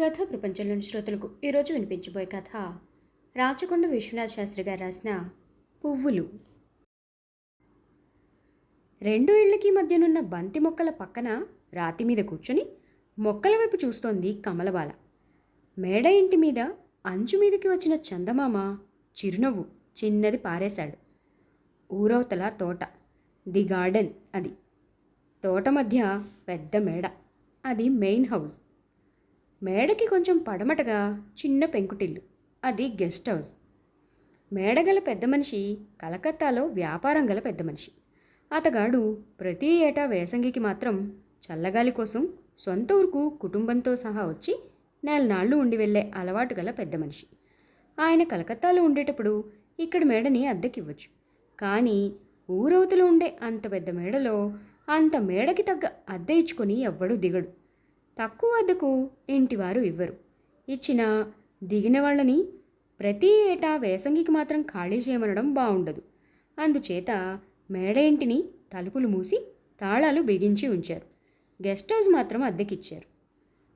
కథ ప్రపంచంలోని శ్రోతలకు ఈరోజు వినిపించబోయే కథ. రాచకొండ విశ్వనాథ్ శాస్త్రి గారు రాసిన పువ్వులు. రెండు ఇళ్ళకి మధ్యనున్న బంతి మొక్కల పక్కన రాతి మీద కూర్చొని మొక్కల వైపు చూస్తోంది కమలబాల. మేడ ఇంటి మీద అంచు మీదకి వచ్చిన చందమామ చిరునవ్వు చిన్నది పారేశాడు. ఊరవతల తోట ది గార్డెన్ అది. తోట మధ్య పెద్ద మేడ అది మెయిన్ హౌస్. మేడకి కొంచెం పడమటగా చిన్న పెంకుటిల్లు. అది గెస్ట్ హౌస్. మేడగల పెద్ద మనిషి కలకత్తాలో వ్యాపారం గల పెద్ద మనిషి. అతగాడు ప్రతి ఏటా వేసంగికి మాత్రం చల్లగాలి కోసం సొంత ఊరుకు కుటుంబంతో సహా వచ్చి నెలనాళ్ళు ఉండి వెళ్ళే అలవాటు గల పెద్ద మనిషి. ఆయన కలకత్తాలో ఉండేటప్పుడు ఇక్కడ మేడని అద్దెకివ్వచ్చు. కానీ ఊరవతలు ఉండే అంత పెద్ద మేడలో అంత మేడకి తగ్గ అద్దె ఇచ్చుకొని ఎవ్వడూ దిగడు. తక్కువ వద్దకు ఇంటివారు ఇవ్వరు. ఇచ్చిన దిగిన వాళ్ళని ప్రతి ఏటా వేసంగికి మాత్రం ఖాళీ చేయమనడం బాగుండదు అందుచేత మేడ ఇంటిని తలుపులు మూసి తాళాలు బిగించి ఉంచారు. గెస్ట్ హౌస్ మాత్రం అద్దెకిచ్చారు.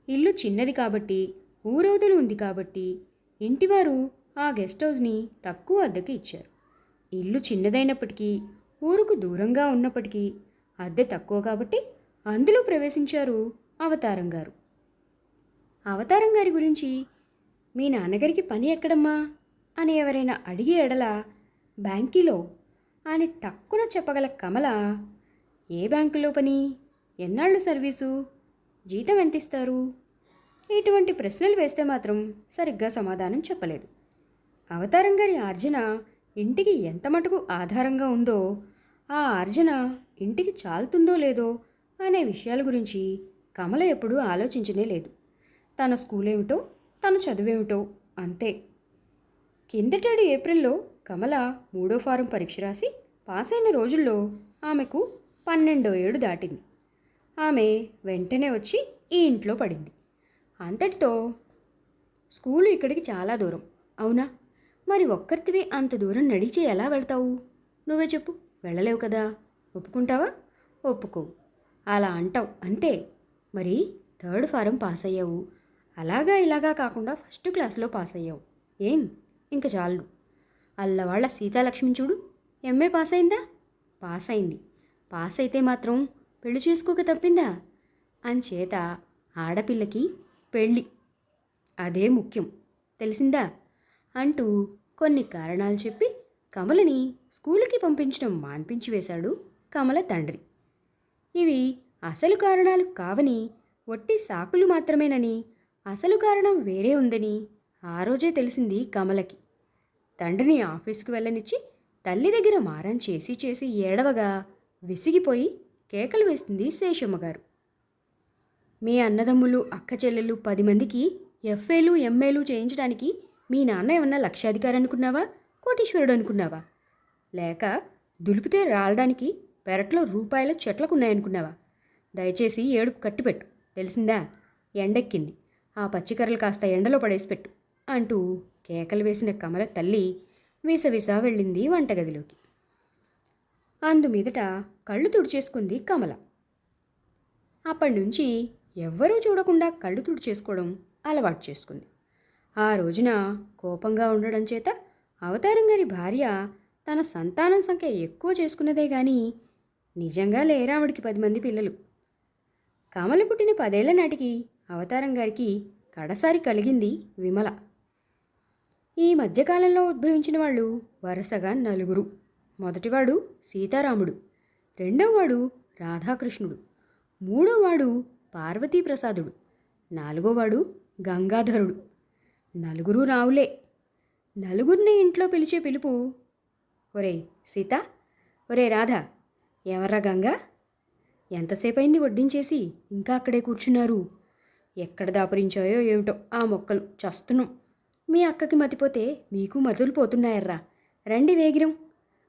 ఇల్లు చిన్నది కాబట్టి ఊరవతలు ఉంది కాబట్టి ఇంటివారు ఆ గెస్ట్ హౌస్ని తక్కువ అద్దెకి ఇచ్చారు. ఇల్లు చిన్నదైనప్పటికీ ఊరుకు దూరంగా ఉన్నప్పటికీ అద్దె తక్కువ కాబట్టి అందులో ప్రవేశించారు అవతారం గారు. అవతారం గారి గురించి మీ నాన్నగారికి పని ఎక్కడమ్మా? అని ఎవరైనా అడిగి ఎడల బ్యాంకీలో అని టక్కున చెప్పగల కమల ఏ బ్యాంకులో పని? ఎన్నాళ్ళు సర్వీసు? జీతం ఎంత ఇస్తారు ఇటువంటి ప్రశ్నలు వేస్తే మాత్రం సరిగ్గా సమాధానం చెప్పలేదు. అవతారం గారి ఆర్జన ఇంటికి ఎంత మటుకు ఆధారంగా ఉందో ఆ ఆర్జన ఇంటికి చాలుతుందో లేదో అనే విషయాల గురించి కమల ఎప్పుడూ ఆలోచించనే లేదు. తన స్కూల్ ఏమిటో తన చదువేమిటో అంతే. కిందటేడు ఏప్రిల్లో కమల మూడో ఫారం పరీక్ష రాసి పాస్ అయిన రోజుల్లో ఆమెకు పన్నెండో ఏడు దాటింది. ఆమె వెంటనే వచ్చి ఈ ఇంట్లో పడింది. అంతటితో స్కూలు ఇక్కడికి చాలా దూరం. అవునా? మరి ఒక్కరితివే అంత దూరం నడిచి ఎలా వెళ్తావు? నువ్వే చెప్పు. వెళ్ళలేవు కదా. ఒప్పుకుంటావా? ఒప్పుకోవు. అలా అంటావు. అంతే. మరి థర్డ్ ఫారం పాస్ అయ్యావు అలాగా ఇలాగా కాకుండా ఫస్ట్ క్లాస్లో పాస్ అయ్యావు ఏం? ఇంక చాలు. అల్లవాళ్ళ సీతాలక్ష్మి చూడు ఎంఏ పాస్ అయిందా పాస్ అయింది పాస్ అయితే మాత్రం పెళ్ళి చేసుకోక తప్పిందా? అంచేత ఆడపిల్లకి పెళ్ళి అదే ముఖ్యం. తెలిసిందా? అంటూ కొన్ని కారణాలు చెప్పి కమలని స్కూలుకి పంపించడం మాన్పించి వేశాడు కమల తండ్రి. ఇవి అసలు కారణాలు కావని ఒట్టి సాకులు మాత్రమేనని అసలు కారణం వేరే ఉందని ఆ రోజే తెలిసింది కమలకి. తండ్రిని ఆఫీసుకు వెళ్ళనిచ్చి తల్లి దగ్గర మారం చేసి చేసి ఏడవగా విసిగిపోయి కేకలు వేసింది శేషమ్మగారు. మీ అన్నదమ్ములు అక్క చెల్లెలు పది మందికి ఎఫ్ఏలు ఎంఏలు చేయించడానికి మీ నాన్న ఏమన్నా లక్షాధికారి అనుకున్నావా కోటీశ్వరుడు అనుకున్నావా? లేక దులిపితే రాలడానికి పెరట్లో రూపాయల చెట్లకున్నాయనుకున్నావా? దయచేసి ఏడుపు కట్టిపెట్టు. తెలిసిందా? ఎండెక్కింది. ఆ పచ్చికర్రలు కాస్త ఎండలో పడేసి పెట్టు అంటూ కేకలు వేసిన కమల తల్లి విసవిస వెళ్ళింది వంటగదిలోకి. అందుమీదట కళ్ళు తుడిచేసుకుంది కమల. అప్పటి నుంచి ఎవ్వరూ చూడకుండా కళ్ళు తుడిచేసుకోవడం అలవాటు చేసుకుంది. ఆ రోజున కోపంగా ఉండడం చేత అవతారం గారి భార్య తన సంతానం సంఖ్య ఎక్కువ చేసుకున్నదే గాని నిజంగా లేరావిడికి పది మంది పిల్లలు. కమల పుట్టిన పదేళ్ళ నాటికి అవతారం గారికి కడసారి కలిగింది విమల. ఈ మధ్యకాలంలో ఉద్భవించిన వాళ్ళు వరుసగా నలుగురు. మొదటివాడు సీతారాముడు రెండోవాడు రాధాకృష్ణుడు మూడోవాడు పార్వతీప్రసాదుడు నాలుగోవాడు గంగాధరుడు. నలుగురు రావులే. నలుగురిని ఇంట్లో పిలిచే పిలుపు ఒరే సీత ఒరే రాధ ఎవర్రా గంగా? ఎంతసేపు అయింది వడ్డించేసి ఇంకా అక్కడే కూర్చున్నారు? ఎక్కడ దాపరించాయో ఏమిటో ఆ మొక్కలు చస్తున్నాం. మీ అక్కకి మతిపోతే మీకు మతులు పోతున్నాయర్రా. రండి వేగిరం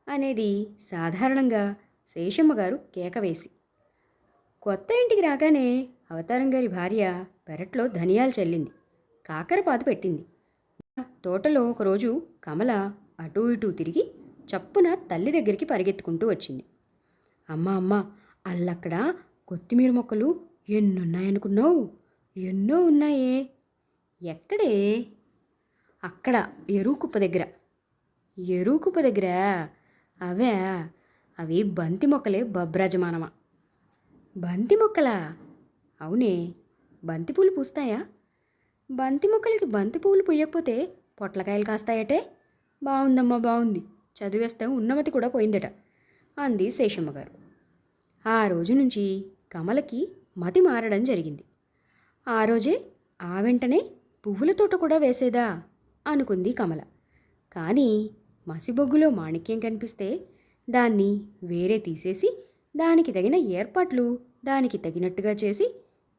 అనేది సాధారణంగా శేషమ్మ గారు కేక వేసి కొత్త ఇంటికి రాగానే అవతారం గారి భార్య పెరట్లో ధనియాలు చల్లింది. కాకరపాదు పెట్టింది. తోటలో ఒకరోజు కమల అటూ ఇటూ తిరిగి చప్పున తల్లి దగ్గరికి పరిగెత్తుకుంటూ వచ్చింది. అమ్మ అమ్మ అల్లక్కడ కొత్తిమీర మొక్కలు ఎన్నున్నాయనుకున్నావు? ఎన్నో ఉన్నాయే. ఎక్కడే? అక్కడ ఎరువు కుప్ప దగ్గర. ఎరువు కుప్ప దగ్గర? అవే. అవి బంతి మొక్కలే బబ్రాజమానమా బంతి మొక్కలా? అవునే. బంతి పూలు పూస్తాయా? బంతి మొక్కలకి బంతి పువ్వులు పూయకపోతే పొట్లకాయలు కాస్తాయటే? బాగుందమ్మా బాగుంది చదివేస్తే ఉన్నమతి కూడా పోయిందట. అంది శేషమ్మ గారు ఆ రోజు నుంచి కమలకి మతి మారడం జరిగింది. ఆ రోజే ఆ వెంటనే పువ్వుల తోట కూడా వేసేదా అనుకుంది కమల. కానీ మసిబొగ్గులో మాణిక్యం కనిపిస్తే దాన్ని వేరే తీసేసి దానికి తగిన ఏర్పాట్లు దానికి తగినట్టుగా చేసి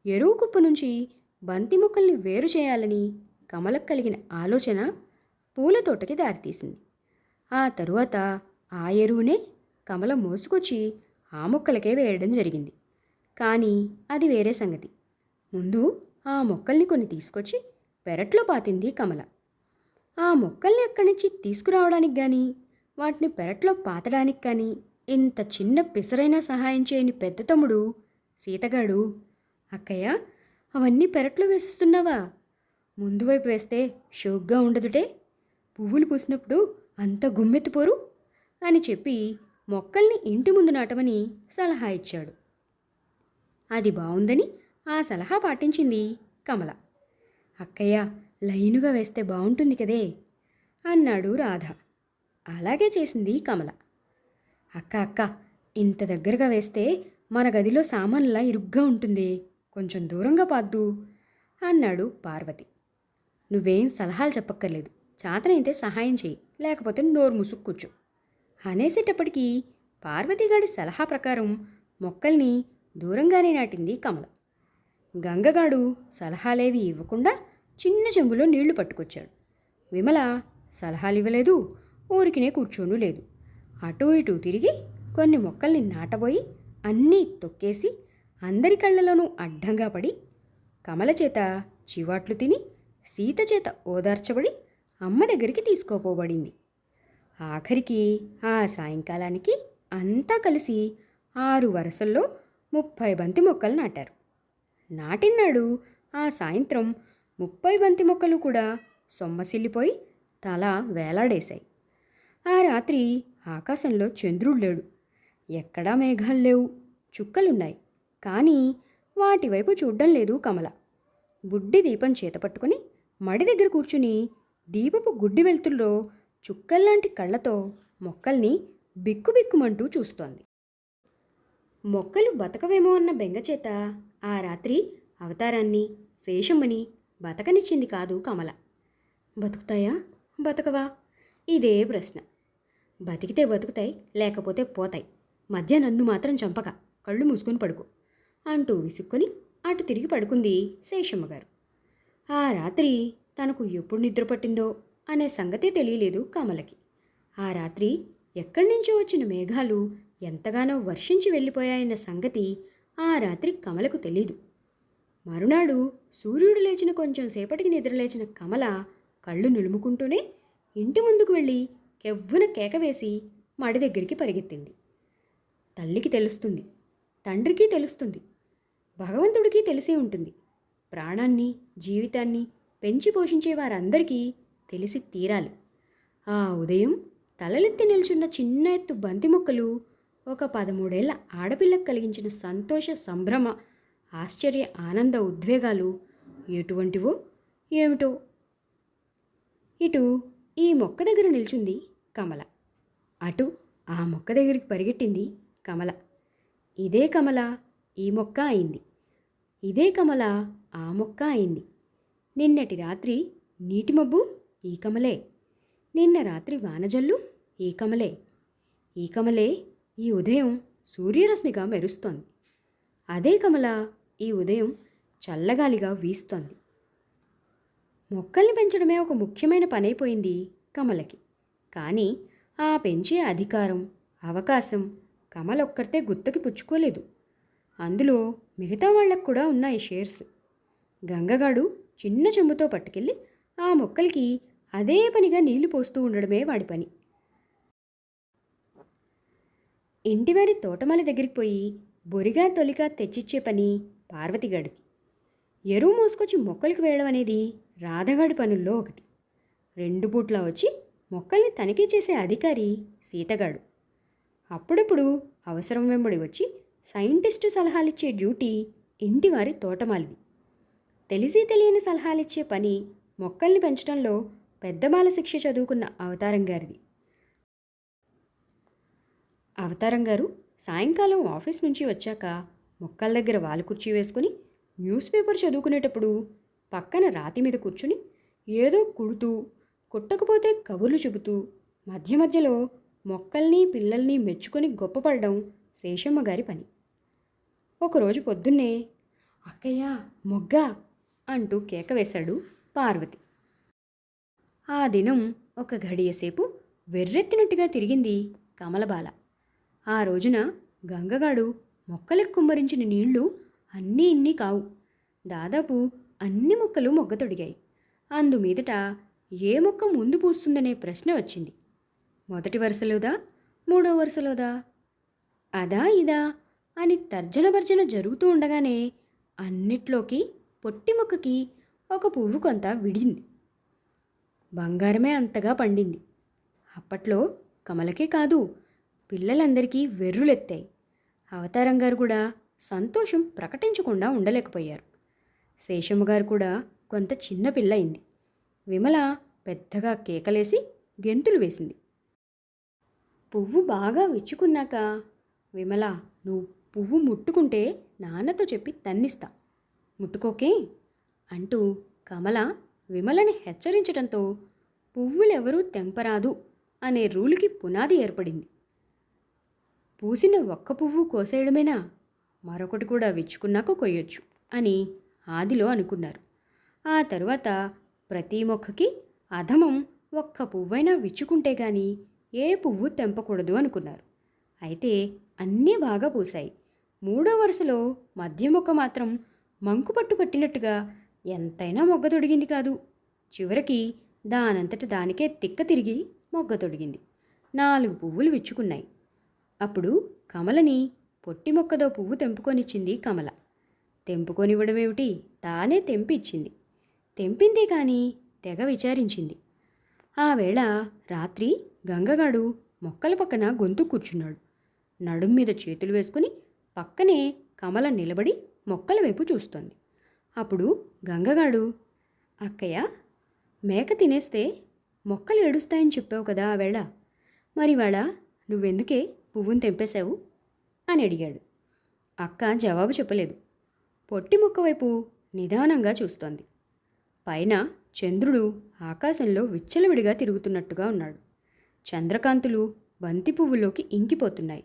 ఎరువు కుప్ప నుంచి బంతి మొక్కల్ని వేరు చేయాలని కమలకు కలిగిన ఆలోచన పూల తోటకి దారితీసింది. ఆ తరువాత ఆ ఎరువునే కమల మోసుకొచ్చి ఆ మొక్కలకే వేయడం జరిగింది. కానీ అది వేరే సంగతి. ముందు ఆ మొక్కల్ని కొన్ని తీసుకొచ్చి పెరట్లో పాతింది కమల. ఆ మొక్కల్ని అక్కడి నుంచి తీసుకురావడానికి కానీ వాటిని పెరట్లో పాతడానికి కానీ ఇంత చిన్న పిసరైనా సహాయం చేయని పెద్ద తమ్ముడు సీతగాడు అక్కయ్య అవన్నీ పెరట్లో వేసిస్తున్నావా? ముందు వైపు వేస్తే షోక్గా ఉండదుటే. పువ్వులు పూసినప్పుడు అంత గుమ్మెత్తిపోరు అని చెప్పి మొక్కల్ని ఇంటి ముందు నాటమని సలహా ఇచ్చాడు. అది బాగుందని ఆ సలహా పాటించింది కమల. అక్కయ్య లైనుగా వేస్తే బాగుంటుంది కదే అన్నాడు రాధ. అలాగే చేసింది కమల. అక్క అక్క ఇంత దగ్గరగా వేస్తే మన గదిలో సామాన్లా ఇరుగ్గా ఉంటుంది. కొంచెం దూరంగా పాద్దు అన్నాడు పార్వతి. నువ్వేం సలహాలు చెప్పక్కర్లేదు. చాతనైతే సహాయం చేయి లేకపోతే నోరు ముసుగు కూర్చో. అనేసేటప్పటికీ పార్వతిగాడి సలహా ప్రకారం మొక్కల్ని దూరంగానే నాటింది కమల. గంగగాడు సలహాలేవి ఇవ్వకుండా చిన్న చెంబులో నీళ్ళు పట్టుకొచ్చాడు. విమల సలహాలు ఇవ్వలేదు ఊరికినే కూర్చోను లేదు. అటూ ఇటూ తిరిగి కొన్ని మొక్కల్ని నాటబోయి అన్నీ తొక్కేసి అందరి కళ్ళలోనూ అడ్డంగా పడి కమల చేత చివాట్లు తిని సీత చేత ఓదార్చబడి అమ్మ దగ్గరికి తీసుకోపోబడింది. ఆఖరికి ఆ సాయంకాలానికి అంతా కలిసి ఆరు వరుసల్లో ముప్పై బంతి మొక్కలు నాటారు. నాటిన్నాడు ఆ సాయంత్రం ముప్పై బంతి మొక్కలు కూడా సొమ్మసిల్లిపోయి తల వేలాడేశాయి. ఆ రాత్రి ఆకాశంలో చంద్రుడు లేడు. ఎక్కడా మేఘాలు లేవు చుక్కలున్నాయి. కానీ వాటి వైపు చూడ్డం లేదు కమల. బుడ్డి దీపం చేతపట్టుకుని మడి దగ్గర కూర్చుని దీపపు గుడ్డి వెలుతుల్లో చుక్కల్లాంటి కళ్ళతో మొక్కల్ని బిక్కుబిక్కుమంటూ చూస్తోంది. మొక్కలు బతకవేమో అన్న బెంగచేత ఆ రాత్రి అవతారాన్ని శేషమ్మని బతకనిచ్చింది కాదు కమల. బతుకుతాయా? బతకవా? ఇదే ప్రశ్న. బతికితే బతుకుతాయి లేకపోతే పోతాయి. మధ్య నన్ను మాత్రం చంపక కళ్ళు మూసుకొని పడుకో అంటూ విసుక్కొని అటు తిరిగి పడుకుంది శేషమ్మ గారు ఆ రాత్రి తనకు ఎప్పుడు నిద్ర పట్టిందో అనే సంగతే తెలియలేదు కమలకి. ఆ రాత్రి ఎక్కడి నుంచో వచ్చిన మేఘాలు ఎంతగానో వర్షించి వెళ్ళిపోయాయన్న సంగతి ఆ రాత్రి కమలకు తెలీదు. మరునాడు సూర్యుడు లేచిన కొంచెం సేపటికి నిద్రలేచిన కమల కళ్ళు నులుముకుంటూనే ఇంటి ముందుకు వెళ్ళి కెవ్వున కేక వేసి మడి దగ్గరికి పరిగెత్తింది. తల్లికి తెలుస్తుంది తండ్రికి తెలుస్తుంది భగవంతుడికి తెలిసే ఉంటుంది. ప్రాణాన్ని జీవితాన్ని పెంచి పోషించే వారందరికీ తెలిసి తీరాలి. ఆ ఉదయం తలలెత్తి నిల్చున్న చిన్న ఎత్తు బంతి మొక్కలు ఒక పదమూడేళ్ళ ఆడపిల్లకు కలిగించిన సంతోష సంభ్రమ ఆశ్చర్య ఆనంద ఉద్వేగాలు ఎటువంటివో ఏమిటో? ఇటు ఈ మొక్క దగ్గర నిల్చుంది కమల. అటు ఆ మొక్క దగ్గరికి పరిగెట్టింది కమల. ఇదే కమల ఈ మొక్క అయింది. ఇదే కమల ఆ మొక్క అయింది. నిన్నటి రాత్రి నీటి మబ్బు ఈ కమలే. నిన్న రాత్రి వానజల్లు ఈ కమలే. ఈ కమలే ఈ ఉదయం సూర్యరశ్మిగా మెరుస్తోంది. అదే కమల ఈ ఉదయం చల్లగాలిగా వీస్తోంది. మొక్కల్ని పెంచడమే ఒక ముఖ్యమైన పనైపోయింది కమలకి. కానీ ఆ పెంచే అధికారం అవకాశం కమలొక్కరితే గుత్తకి పుచ్చుకోలేదు. అందులో మిగతా వాళ్ళకు కూడా ఉన్నాయి షేర్స్. గంగగాడు చిన్న చెంబుతో పట్టుకెళ్ళి ఆ మొక్కలకి అదే పనిగా నీళ్ళు పోస్తూ ఉండడమే వాడి పని. ఇంటివారి తోటమాలి దగ్గరికి పోయి బొరిగా తొలిగా తెచ్చిచ్చే పని పార్వతిగాడికి ఎరువు మోసుకొచ్చి మొక్కలకు వేయడం అనేది రాధగాడి పనుల్లో ఒకటి. రెండు పూట్లా వచ్చి మొక్కల్ని తనిఖీ చేసే అధికారి సీతగాడు. అప్పుడప్పుడు అవసరం వెంబడి వచ్చి సైంటిస్టు సలహాలిచ్చే డ్యూటీ ఇంటివారి తోటమాలిది. తెలిసి తెలియని సలహాలిచ్చే పని మొక్కల్ని పెంచడంలో పెద్దమాల శిక్ష చదువుకున్న అవతారం గారిది. అవతారం గారు సాయంకాలం ఆఫీస్ నుంచి వచ్చాక మొక్కల దగ్గర వాలు కుర్చీ వేసుకుని న్యూస్ పేపర్ చదువుకునేటప్పుడు పక్కన రాతి మీద కూర్చుని ఏదో కుడుతూ కుట్టకపోతే కబుర్లు చెబుతూ మధ్య మధ్యలో మొక్కల్ని పిల్లల్ని మెచ్చుకొని గొప్పపడడం శేషమ్మ గారి పని. ఒకరోజు పొద్దున్నే అక్కయ్య మొగ్గ అంటూ కేక వేశాడు పార్వతి. ఆ దినం ఒక గడియసేపు వెర్రెత్తినట్టుగా తిరిగింది కమలబాల. ఆ రోజున గంగగాడు మొక్కలకు కుమ్మరించిన నీళ్ళు అన్నీ ఇన్ని కావు. దాదాపు అన్ని మొక్కలు మొగ్గతొడిగాయి అందుమీదట ఏ మొక్క ముందు పూస్తుందనే ప్రశ్న వచ్చింది. మొదటి వరుసలోదా? మూడో వరుసలోదా? అదా ఇదా? అని తర్జన భర్జన జరుగుతూ ఉండగానే అన్నిట్లోకి పొట్టి మొక్కకి ఒక పువ్వు కొంత విడింది బంగారమే అంతగా పండింది. అప్పట్లో కమలకే కాదు పిల్లలందరికీ వెర్రులెత్తాయి. అవతారం గారు కూడా సంతోషం ప్రకటించకుండా ఉండలేకపోయారు. శేషమ్మ గారు కూడా కొంత చిన్న పిల్ల అయింది విమల పెద్దగా కేకలేసి గెంతులు వేసింది. పువ్వు బాగా విచ్చుకున్నాక విమల నువ్వు పువ్వు ముట్టుకుంటే నాన్నతో చెప్పి తన్నిస్తా. ముట్టుకోకే? అంటూ కమల విమలని హెచ్చరించడంతో పువ్వులెవరూ తెంపరాదు అనే రూలుకి పునాది ఏర్పడింది. పూసిన ఒక్క పువ్వు కోసేయడమేనా? మరొకటి కూడా విచ్చుకున్నాక కొయ్యొచ్చు అని ఆదిలో అనుకున్నారు. ఆ తరువాత ప్రతి మొక్కకి అధమం ఒక్క పువ్వైనా విచ్చుకుంటే గాని ఏ పువ్వు తెంపకూడదు అనుకున్నారు. అయితే అన్నీ బాగా పూసాయి మూడో వరుసలో మధ్య మొక్క మాత్రం మంకు పట్టు పట్టినట్టుగా ఎంతైనా మొగ్గ తొడిగింది కాదు. చివరికి దానంతట దానికే తిక్క తిరిగి మొగ్గ తొడిగింది. నాలుగు పువ్వులు విచ్చుకున్నాయి. అప్పుడు కమలని పొట్టి మొక్కదో పువ్వు తెంపుకొనిచ్చింది కమల. తెంపుకొనివ్వడమేమిటి? తానే తెంపిచ్చింది. తెంపింది తెంపిందే కానీ తెగ విచారించింది. ఆ వేళ రాత్రి గంగగాడు మొక్కల పక్కన గొంతు కూర్చున్నాడు. నడుం మీద చేతులు వేసుకుని పక్కనే కమల నిలబడి మొక్కల వైపు చూస్తోంది. అప్పుడు గంగగాడు అక్కయ్య మేక తినేస్తే మొక్కలు ఏడుస్తాయని చెప్పావు కదా ఆవేళ మరి వేళ నువ్వెందుకే పువ్వును తెంపేశావు? అని అడిగాడు. అక్క జవాబు చెప్పలేదు. పొట్టి మొక్క వైపు నిదానంగా చూస్తోంది. పైన చంద్రుడు ఆకాశంలో విచ్చలవిడిగా తిరుగుతున్నట్టుగా ఉన్నాడు. చంద్రకాంతులు బంతి పువ్వులోకి ఇంకిపోతున్నాయి.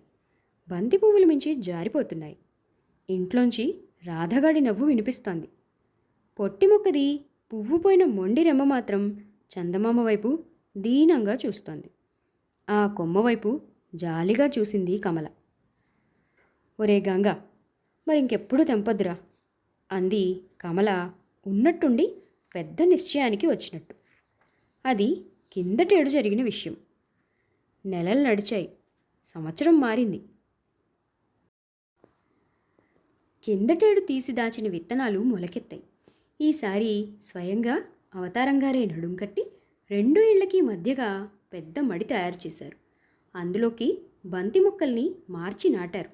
బంతి పువ్వులు మించి జారిపోతున్నాయి. ఇంట్లోంచి రాధగాడి నవ్వు వినిపిస్తోంది. పొట్టి మొక్కది పువ్వు పోయిన మొండి రెమ్మ మాత్రం చందమామ వైపు దీనంగా చూస్తోంది. ఆ కొమ్మ వైపు జాలిగా చూసింది కమల. ఒరే గంగ మరి ఇంకెప్పుడు తెంపొద్దురా? అంది కమల ఉన్నట్టుండి పెద్ద నిశ్చయానికి వచ్చినట్టు. అది కిందటేడు జరిగిన విషయం. నెలలు నడిచాయి. సంవత్సరం మారింది. కిందటేడు తీసి దాచిన విత్తనాలు మొలకెత్తాయి. ఈసారి స్వయంగా అవతారంగారే నడుం కట్టి రెండు ఇళ్ళకి మధ్యగా పెద్ద మడి తయారు చేశారు. అందులోకి బంతి మొక్కల్ని మార్చి నాటారు.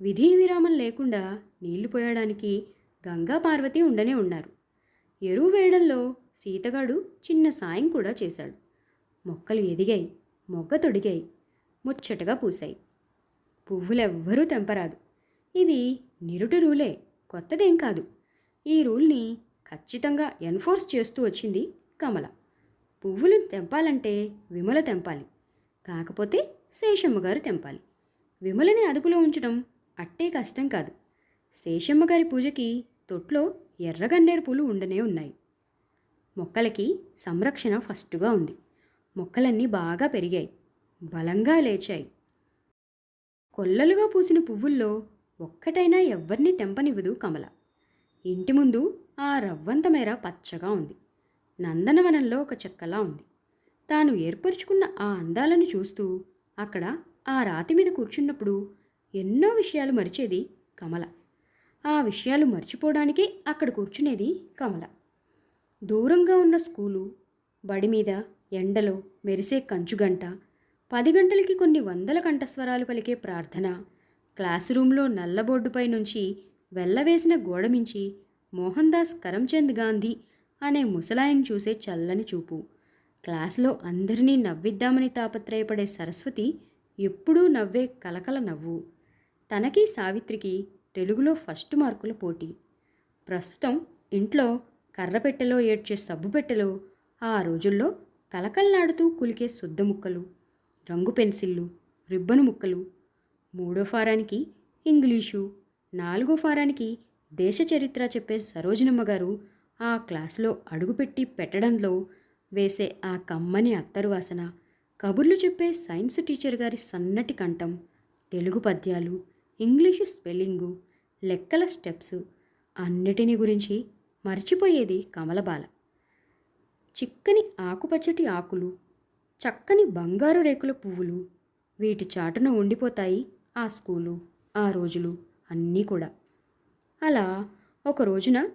విధి విరామం లేకుండా నీళ్ళు పోయడానికి గంగా పార్వతి ఉండనే ఉన్నారు. ఎరువు వేయడంలో సీతగాడు చిన్న సాయం కూడా చేశాడు. మొక్కలు ఎదిగాయి మొగ్గ తొడిగాయి ముచ్చటగా పూశాయి. పువ్వులెవ్వరూ తెంపరాదు. ఇది నిరుటి రూలే కొత్తదేం కాదు. ఈ రూల్ని ఖచ్చితంగా ఎన్ఫోర్స్ చేస్తూ వచ్చింది కమల. పువ్వులు తెంపాలంటే విమల తెంపాలి కాకపోతే శేషమ్మ గారు తెంపాలి. విమలని అదుపులో ఉంచడం అట్టే కష్టం కాదు. శేషమ్మ గారి పూజకి తొట్లో ఎర్రగన్నేరు పూలు ఉండనే ఉన్నాయి. మొక్కలకి సంరక్షణ ఫస్టుగా ఉంది. మొక్కలన్నీ బాగా పెరిగాయి బలంగా లేచాయి. కొల్లలుగా పూసిన పువ్వుల్లో ఒక్కటైనా ఎవ్వరినీ తెంపనివ్వదు కమల. ఇంటి ముందు ఆ రవ్వంత మేర పచ్చగా ఉంది. నందనవనంలో ఒక చెక్కలా ఉంది. తాను ఏర్పరుచుకున్న ఆ అందాలను చూస్తూ అక్కడ ఆ రాతి మీద కూర్చున్నప్పుడు ఎన్నో విషయాలు మరిచేది కమల. ఆ విషయాలు మర్చిపోవడానికే అక్కడ కూర్చునేది కమల. దూరంగా ఉన్న స్కూలు బడి మీద ఎండలో మెరిసే కంచుగంట పది గంటలకి కొన్ని వందల కంఠస్వరాలు పలికే ప్రార్థన క్లాస్ రూంలో నల్లబోర్డుపై నుంచి వెళ్ళవేసిన గోడ మించి మోహన్ దాస్ కరమ్చంద్ గాంధీ అనే ముసలాయని చూసే చల్లని చూపు. క్లాసులో అందరినీ నవ్విద్దామని తాపత్రయపడే సరస్వతి ఎప్పుడూ నవ్వే కలకల నవ్వు. తనకి సావిత్రికి తెలుగులో ఫస్ట్ మార్కుల పోటీ. ప్రస్తుతం ఇంట్లో కర్రపెట్టెలో ఏడ్చే సబ్బు పెట్టెలో ఆ రోజుల్లో కలకల్లాడుతూ కులికే శుద్ధ ముక్కలు రంగు పెన్సిళ్ళు రిబ్బను ముక్కలు మూడో ఫారానికి ఇంగ్లీషు నాలుగో ఫారానికి దేశ చరిత్ర చెప్పే సరోజనమ్మ గారు ఆ క్లాసులో అడుగుపెట్టి పెట్టడంలో వేసే ఆ కమ్మని అత్తరు వాసన కబుర్లు చెప్పే సైన్స్ టీచర్ గారి సన్నటి కంఠం తెలుగు పద్యాలు ఇంగ్లీషు స్పెల్లింగు లెక్కల స్టెప్స్ అన్నిటిని గురించి మర్చిపోయేది కమలబాల. చిక్కని ఆకుపచ్చటి ఆకులు చక్కని బంగారు రేకుల పువ్వులు వీటి చాటున ఉండిపోతాయి ఆ స్కూలు ఆ రోజులు అన్నీ కూడా. అలా ఒక రోజున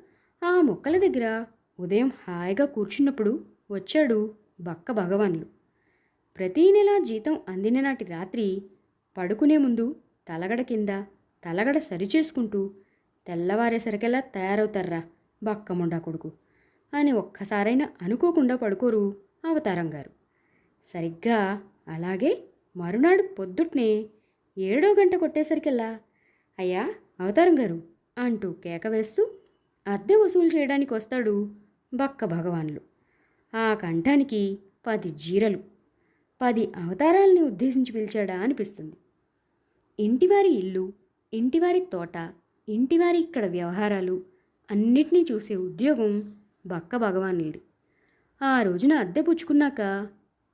ఆ మొక్కల దగ్గర ఉదయం హాయిగా కూర్చున్నప్పుడు వచ్చాడు బక్క భగవాన్లు. ప్రతీ నెల జీతం అందిన నాటి రాత్రి పడుకునే ముందు తలగడ కింద తలగడ సరిచేసుకుంటూ తెల్లవారేసరికెలా తయారవుతారా బక్కముండా కొడుకు అని ఒక్కసారైనా అనుకోకుండా పడుకోరు అవతారం గారు. సరిగ్గా అలాగే మరునాడు పొద్దుట్నే ఏడో గంట కొట్టేసరికెల్లా అయ్యా అవతారం గారు అంటూ కేక వేస్తూ అద్దె వసూలు చేయడానికి వస్తాడు బక్క భగవాన్లు. ఆ కంఠానికి పది జీరలు పది అవతారాల్ని ఉద్దేశించి పిలిచాడా అనిపిస్తుంది. ఇంటివారి ఇల్లు ఇంటివారి తోట ఇంటివారి ఇక్కడ వ్యవహారాలు అన్నిటినీ చూసే ఉద్యోగం బక్క భగవానులది. ఆ రోజున అద్దె పుచ్చుకున్నాక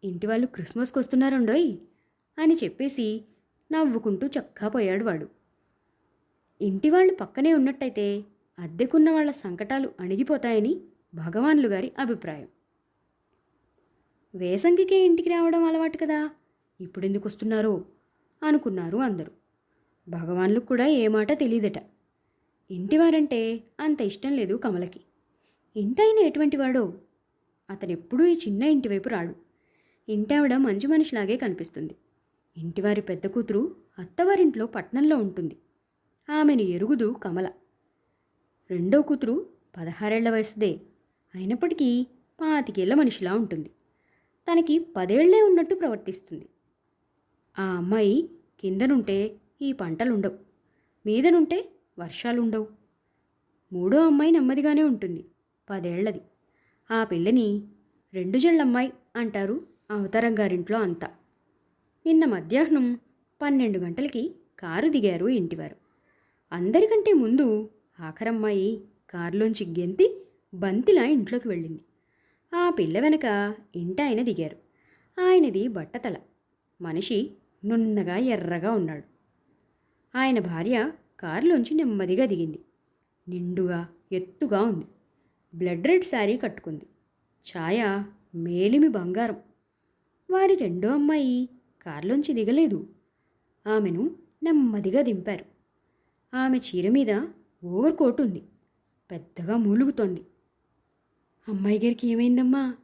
ఇంటి వాళ్ళు క్రిస్మస్కి వస్తున్నారండోయ్ అని చెప్పేసి నవ్వుకుంటూ చక్కా పోయాడు వాడు. ఇంటి వాళ్ళు పక్కనే ఉన్నట్టయితే అద్దెకున్న వాళ్ళ సంకటాలు అణిగిపోతాయని భగవాన్లు గారి అభిప్రాయం. వేసంగికే ఇంటికి రావడం అలవాటు కదా ఇప్పుడెందుకు వస్తున్నారో అనుకున్నారు అందరూ. భగవాన్లు కూడా ఏ మాట తెలియదట. ఇంటివారంటే అంత ఇష్టం లేదు కమలకి. ఇంటైన ఎటువంటి వాడో? అతనెప్పుడూ ఈ చిన్న ఇంటి వైపు రాడు. ఇంటావిడ మంచి మనిషిలాగే కనిపిస్తుంది. ఇంటివారి పెద్ద కూతురు అత్తవారింట్లో పట్నంలో ఉంటుంది. ఆమెను ఎరుగుదు కమల. రెండో కూతురు పదహారేళ్ళ వయసుదే. అయినప్పటికీ పాతికేళ్ళ మనిషిలా ఉంటుంది. తనకి పదేళ్ళే ఉన్నట్టు ప్రవర్తిస్తుంది. ఆ అమ్మాయి కిందనుంటే ఈ పంటలుండవు. మీదనుంటే వర్షాలుండవు. మూడో అమ్మాయి నెమ్మదిగానే ఉంటుంది. పదేళ్ళది. ఆ పిల్లని రెండు జళ్ళమ్మాయి అంటారు అవతారం గారింట్లో అంతా. నిన్న మధ్యాహ్నం పన్నెండు గంటలకి కారు దిగారు ఇంటివారు. అందరికంటే ముందు ఆఖరమ్మాయి కారులోంచి గెంతి బంతిలా ఇంట్లోకి వెళ్ళింది. ఆ పిల్ల వెనక ఇంటాయన దిగారు. ఆయనది బట్టతల. మనిషి నున్నగా ఎర్రగా ఉన్నాడు. ఆయన భార్య కారులోంచి నెమ్మదిగా దిగింది. నిండుగా ఎత్తుగా ఉంది. బ్లడ్ రెడ్ శారీ కట్టుకుంది. ఛాయ మేలిమి బంగారం. వారి రెండో అమ్మాయి కారులోంచి దిగలేదు. ఆమెను నెమ్మదిగా దింపారు. ఆమె చీర మీద ఓవర్ కోట్ ఉంది. పెద్దగా మూలుగుతోంది. అమ్మాయి గారికి ఏమైందమ్మా?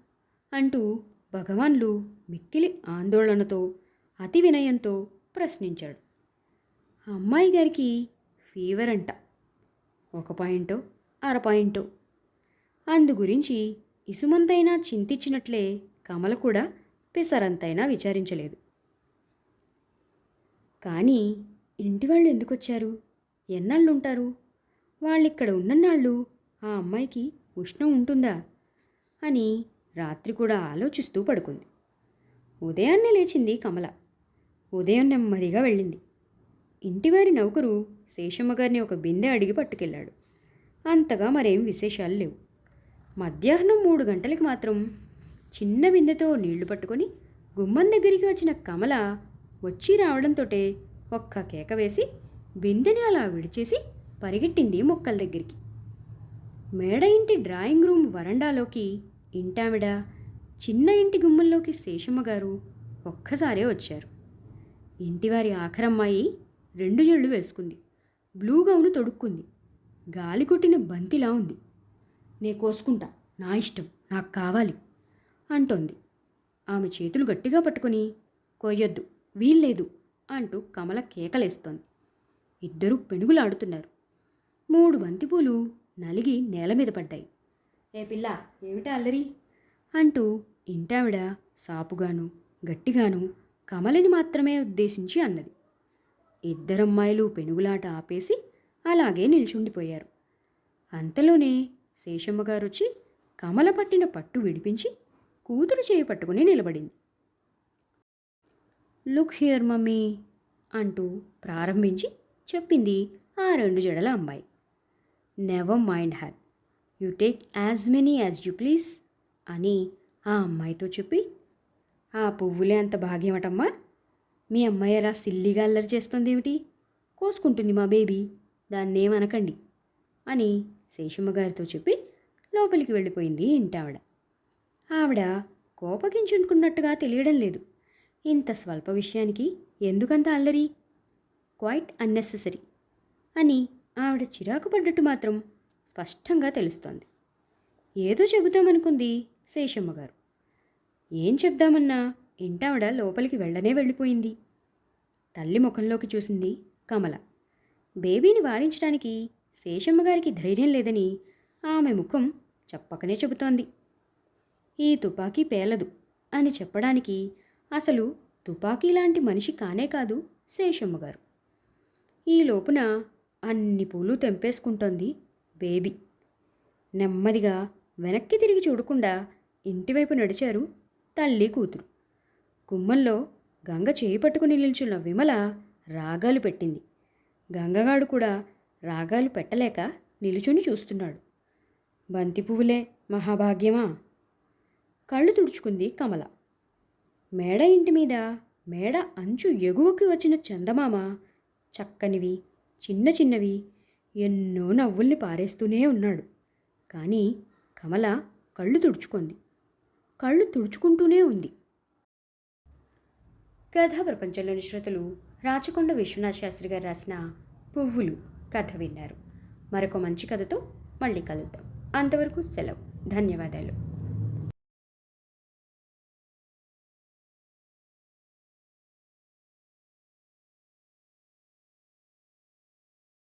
అంటూ భగవాన్లు మిక్కిలి ఆందోళనతో అతి వినయంతో ప్రశ్నించాడు. అమ్మాయి గారికి ఫీవర్ అంట. ఒక పాయింటో అర పాయింటో. అందు గురించి ఇసుమంతైనా చింతించినట్లే కమల కూడా పిసరంతైనా విచారించలేదు. కానీ ఇంటి వాళ్ళు ఎందుకు వచ్చారు ఎన్నాళ్ళు ఉంటారు వాళ్ళిక్కడ ఉన్ననాళ్ళు ఆ అమ్మాయికి ఉష్ణం ఉంటుందా? అని రాత్రి కూడా ఆలోచిస్తూ పడుకుంది. ఉదయాన్నే లేచింది కమల. ఉదయం నెమ్మదిగా వెళ్ళింది. ఇంటివారి నౌకరు శేషమ్మ గారిని ఒక బిందె అడిగి పట్టుకెళ్ళాడు. అంతగా మరేం విశేషాలు లేవు. మధ్యాహ్నం మూడు గంటలకి మాత్రం చిన్న బిందెతో నీళ్ళు పట్టుకొని గుమ్మం దగ్గరికి వచ్చిన కమల వచ్చి రావడంతోటే ఒక్క కేక వేసి బిందెని అలా విడిచేసి పరిగెట్టింది మొక్కల దగ్గరికి. మేడ ఇంటి డ్రాయింగ్ రూమ్ వరండాలోకి ఇంటావిడ చిన్న ఇంటి గుమ్మంలోకి శేషమ్మ గారు ఒక్కసారే వచ్చారు. ఇంటివారి ఆఖరమ్మాయి రెండు జళ్ళు వేసుకుంది. బ్లూ గౌను తొడుక్కుంది. గాలి కొట్టిన బంతిలా ఉంది. నే కోసుకుంటా నా ఇష్టం నాకు కావాలి అంటోంది. ఆమె చేతులు గట్టిగా పట్టుకుని కొయ్యొద్దు వీల్లేదు అంటూ కమల కేకలేస్తోంది. ఇద్దరూ పెనుగులాడుతున్నారు. మూడు బంతిపూలు నలిగి నేల మీద పడ్డాయి. ఏ పిల్ల ఏమిటా అల్లరి? అంటూ ఇంటావిడ సాపుగాను గట్టిగాను కమలని మాత్రమే ఉద్దేశించి అన్నది. ఇద్దరమ్మాయిలు పెనుగులాట ఆపేసి అలాగే నిల్చుండిపోయారు. అంతలోనే శేషమ్మ వచ్చి కమల పట్టిన పట్టు విడిపించి కూతురు చేయి పట్టుకుని నిలబడింది. లుక్ హియర్ మమ్మీ అంటూ ప్రారంభించి చెప్పింది ఆ రెండు జడల అమ్మాయి. Never mind here you take as many as you please అని ఆ అమ్మాయితో చెప్పి ఆ పువ్వులే అంత భాగ్యమటమ్మా. మీ అమ్మాయి అలా సిల్లిగా అల్లరి చేస్తుంది ఏమిటి? కోసుకుంటుంది మా బేబీ. దాన్నేమనకండి అని శేషమ్మ గారితో చెప్పి లోపలికి వెళ్ళిపోయింది ఇంటావిడ. ఆవిడ కోపగించుకున్నట్టుగా తెలియడం లేదు. ఇంత స్వల్ప విషయానికి ఎందుకంత అల్లరి? క్వైట్ అన్నెసెసరీ అని ఆవిడ చిరాకు పడ్డట్టు మాత్రం స్పష్టంగా తెలుస్తోంది. ఏదో చెబుతామనుకుంది శేషమ్మ గారు ఏం చెప్దామన్నా ఇంటావిడ లోపలికి వెళ్ళనే వెళ్ళిపోయింది. తల్లి ముఖంలోకి చూసింది కమల. బేబీని వారించడానికి శేషమ్మ గారికి ధైర్యం లేదని ఆమె ముఖం చెప్పకనే చెబుతోంది. ఈ తుపాకీ పేలదు అని చెప్పడానికి అసలు తుపాకీ లాంటి మనిషి కానే కాదు శేషమ్మ గారు. ఈ లోపున అన్ని పూలు తెంపేసుకుంటోంది బేబీ. నెమ్మదిగా వెనక్కి తిరిగి చూడకుండా ఇంటివైపు నడిచారు తల్లి కూతురు. గుమ్మంలో గంగ చేయి పట్టుకుని నిల్చున్న విమల రాగాలు పెట్టింది. గంగగాడు కూడా రాగాలు పెట్టలేక నిలుచుని చూస్తున్నాడు. బంతి పువ్వులే మహాభాగ్యమా? కళ్ళు తుడుచుకుంది కమల. మేడ ఇంటి మీద మేడ అంచు ఎగువకి వచ్చిన చందమామ చక్కనివి చిన్న చిన్నవి ఎన్నో నవ్వుల్ని పారేస్తూనే ఉన్నాడు. కానీ కమల కళ్ళు తుడుచుకుంది. కళ్ళు తుడుచుకుంటూనే ఉంది. కథా ప్రపంచంలోని శ్రోతలు రాచకొండ విశ్వనాథ్ శాస్త్రి గారు రాసిన పువ్వులు కథ విన్నారు. మరొక మంచి కథతో మళ్ళీ కలుద్దాం. అంతవరకు సెలవు. ధన్యవాదాలు.